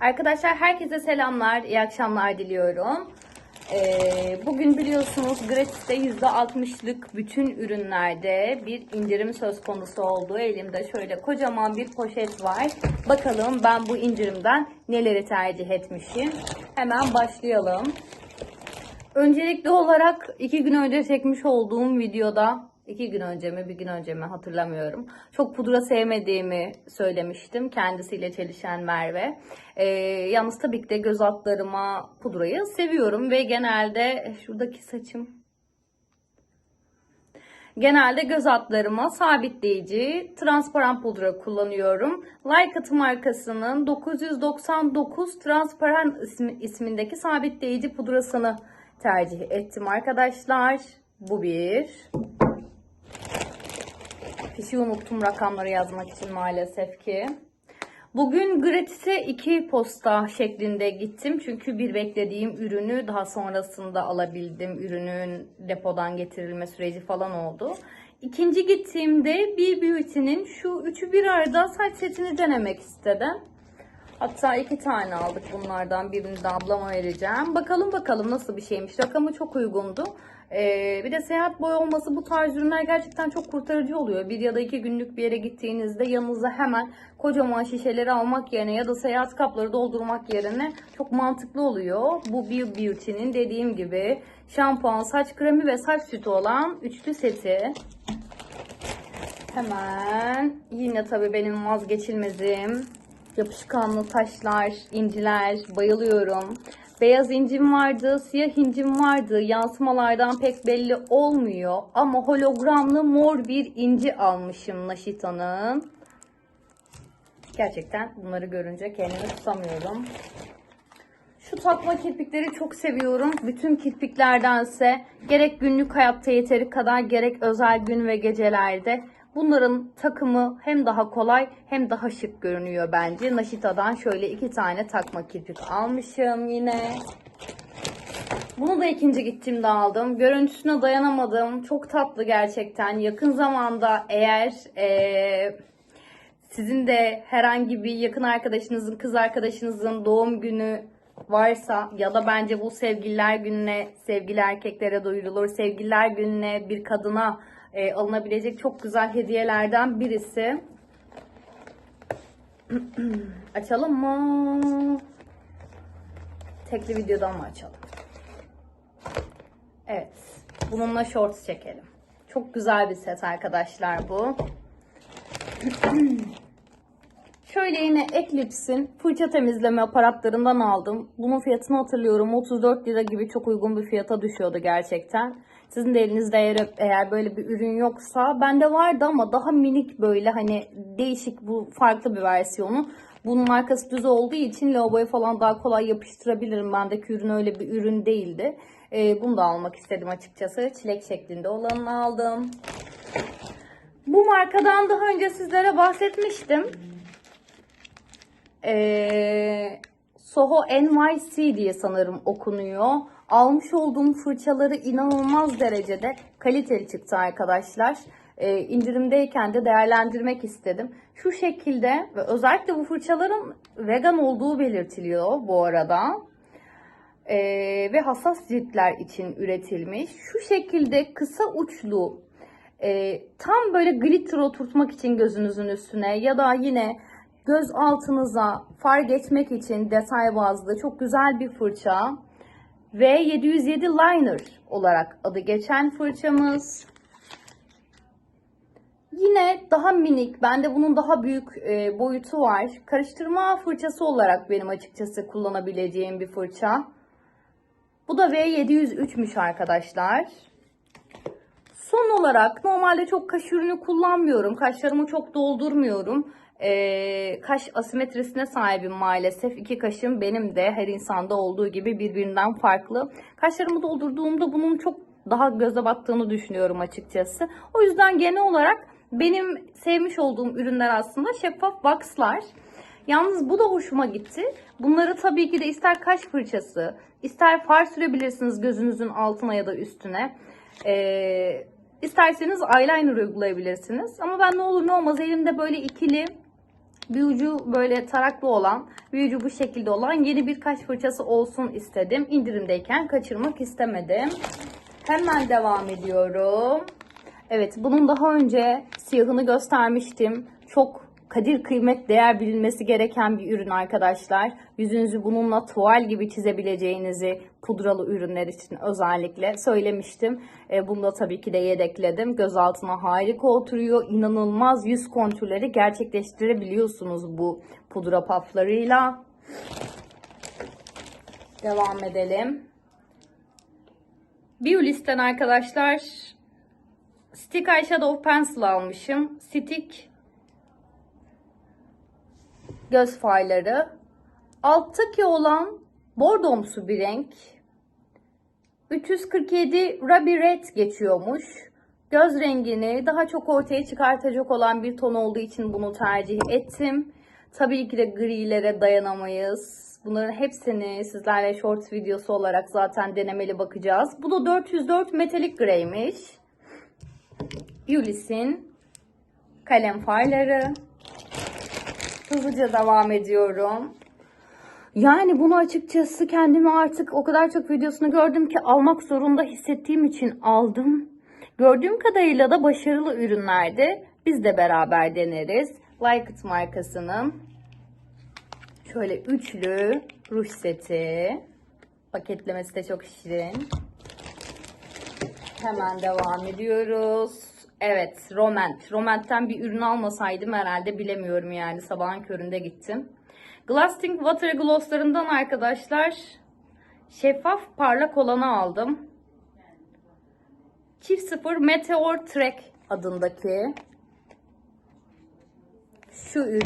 Arkadaşlar herkese selamlar, iyi akşamlar diliyorum. Ee, bugün biliyorsunuz gratis'te %60'lık bütün ürünlerde bir indirim söz konusu oldu. Elimde şöyle kocaman bir poşet var. Bakalım ben bu indirimden neleri tercih etmişim. Hemen başlayalım. Öncelikli olarak iki gün önce çekmiş olduğum videoda iki gün önce mi bir gün önce mi hatırlamıyorum. Çok pudra sevmediğimi söylemiştim kendisiyle çelişen Merve. Ee, yalnız tabii ki de göz altlarıma pudrayı seviyorum ve genelde şuradaki saçım Genelde göz altlarıma sabitleyici transparan pudra kullanıyorum. Lycat markasının 999 transparan ismi, ismindeki sabitleyici pudrasını tercih ettim arkadaşlar. Bu bir. Fişi unuttum rakamları yazmak için maalesef ki. Bugün gratis'e iki posta şeklinde gittim. Çünkü bir beklediğim ürünü daha sonrasında alabildim. Ürünün depodan getirilme süreci falan oldu. İkinci gittiğimde B Beauty'nin şu üçü bir arada saç setini denemek istedim. Hatta iki tane aldık bunlardan. Birini de ablama vereceğim. Bakalım bakalım nasıl bir şeymiş. Rakamı çok uygundu. Ee, bir de seyahat boyu olması bu tarz ürünler gerçekten çok kurtarıcı oluyor. Bir ya da iki günlük bir yere gittiğinizde yanınıza hemen kocaman şişeleri almak yerine ya da seyahat kapları doldurmak yerine çok mantıklı oluyor. Bu Be Beauty'nin dediğim gibi şampuan, saç kremi ve saç sütü olan üçlü seti. Hemen yine tabii benim vazgeçilmezim yapışkanlı taşlar, inciler bayılıyorum. Beyaz incim vardı, siyah incim vardı. Yansımalardan pek belli olmuyor. Ama hologramlı mor bir inci almışım Naşita'nın. Gerçekten bunları görünce kendimi tutamıyorum. Şu takma kirpikleri çok seviyorum. Bütün kirpiklerdense gerek günlük hayatta yeteri kadar gerek özel gün ve gecelerde bunların takımı hem daha kolay hem daha şık görünüyor bence. Naşita'dan şöyle iki tane takma kirpik almışım yine. Bunu da ikinci gittiğimde aldım. Görüntüsüne dayanamadım. Çok tatlı gerçekten. Yakın zamanda eğer eee sizin de herhangi bir yakın arkadaşınızın, kız arkadaşınızın doğum günü varsa ya da bence bu sevgililer gününe sevgili erkeklere duyurulur. Sevgililer gününe bir kadına e, alınabilecek çok güzel hediyelerden birisi. Açalım mı? Tekli videodan mı açalım? Evet. Bununla shorts çekelim. Çok güzel bir set arkadaşlar bu. Şöyle yine Eclipse'in fırça temizleme aparatlarından aldım. Bunun fiyatını hatırlıyorum. 34 lira gibi çok uygun bir fiyata düşüyordu gerçekten. Sizin de elinizde eğer, eğer böyle bir ürün yoksa bende vardı ama daha minik böyle hani değişik bu farklı bir versiyonu. Bunun markası düz olduğu için lavaboya falan daha kolay yapıştırabilirim. Bendeki ürün öyle bir ürün değildi. Ee, bunu da almak istedim açıkçası. Çilek şeklinde olanını aldım. Bu markadan daha önce sizlere bahsetmiştim. Ee, Soho NYC diye sanırım okunuyor. Almış olduğum fırçaları inanılmaz derecede kaliteli çıktı arkadaşlar. Ee, indirimdeyken de değerlendirmek istedim. Şu şekilde ve özellikle bu fırçaların vegan olduğu belirtiliyor bu arada. Ee, ve hassas ciltler için üretilmiş. Şu şekilde kısa uçlu e, tam böyle glitter oturtmak için gözünüzün üstüne ya da yine göz altınıza far geçmek için detay bazlı çok güzel bir fırça. Ve 707 liner olarak adı geçen fırçamız. Yine daha minik, bende bunun daha büyük e, boyutu var. Karıştırma fırçası olarak benim açıkçası kullanabileceğim bir fırça. Bu da V703'müş arkadaşlar. Son olarak normalde çok kaş ürünü kullanmıyorum. Kaşlarımı çok doldurmuyorum. Ee, kaş asimetrisine sahibim maalesef. İki kaşım benim de her insanda olduğu gibi birbirinden farklı. Kaşlarımı doldurduğumda bunun çok daha göze battığını düşünüyorum açıkçası. O yüzden genel olarak benim sevmiş olduğum ürünler aslında şeffaf boxlar. Yalnız bu da hoşuma gitti. Bunları tabii ki de ister kaş fırçası, ister far sürebilirsiniz gözünüzün altına ya da üstüne. Ee, isterseniz eyeliner uygulayabilirsiniz. Ama ben ne olur ne olmaz elimde böyle ikili Bir ucu böyle taraklı olan, bir ucu bu şekilde olan yeni bir kaş fırçası olsun istedim. İndirimdeyken kaçırmak istemedim. Hemen devam ediyorum. Evet bunun daha önce siyahını göstermiştim. Çok kadir kıymet değer bilinmesi gereken bir ürün arkadaşlar. Yüzünüzü bununla tuval gibi çizebileceğinizi pudralı ürünler için özellikle söylemiştim. E, bunu da tabii ki de yedekledim. Göz altına harika oturuyor. İnanılmaz yüz kontürleri gerçekleştirebiliyorsunuz bu pudra paflarıyla. Devam edelim. Biolis'ten arkadaşlar Stick Eyeshadow Pencil almışım. Stick göz farları. Alttaki olan bordomsu bir renk. 347 Ruby Red geçiyormuş. Göz rengini daha çok ortaya çıkartacak olan bir ton olduğu için bunu tercih ettim. Tabii ki de grilere dayanamayız. Bunların hepsini sizlerle short videosu olarak zaten denemeli bakacağız. Bu da 404 metalik greymiş. Ulis'in kalem farları. Hızlıca devam ediyorum. Yani bunu açıkçası kendimi artık o kadar çok videosunu gördüm ki almak zorunda hissettiğim için aldım. Gördüğüm kadarıyla da başarılı ürünlerdi. Biz de beraber deneriz. Like It markasının şöyle üçlü ruj seti. Paketlemesi de çok şirin. Hemen devam ediyoruz. Evet, Roment. Roment'ten bir ürün almasaydım herhalde bilemiyorum yani. Sabahın köründe gittim. Glasting Water Gloss'larından arkadaşlar şeffaf parlak olanı aldım. Çift sıfır Meteor Trek adındaki şu ürün.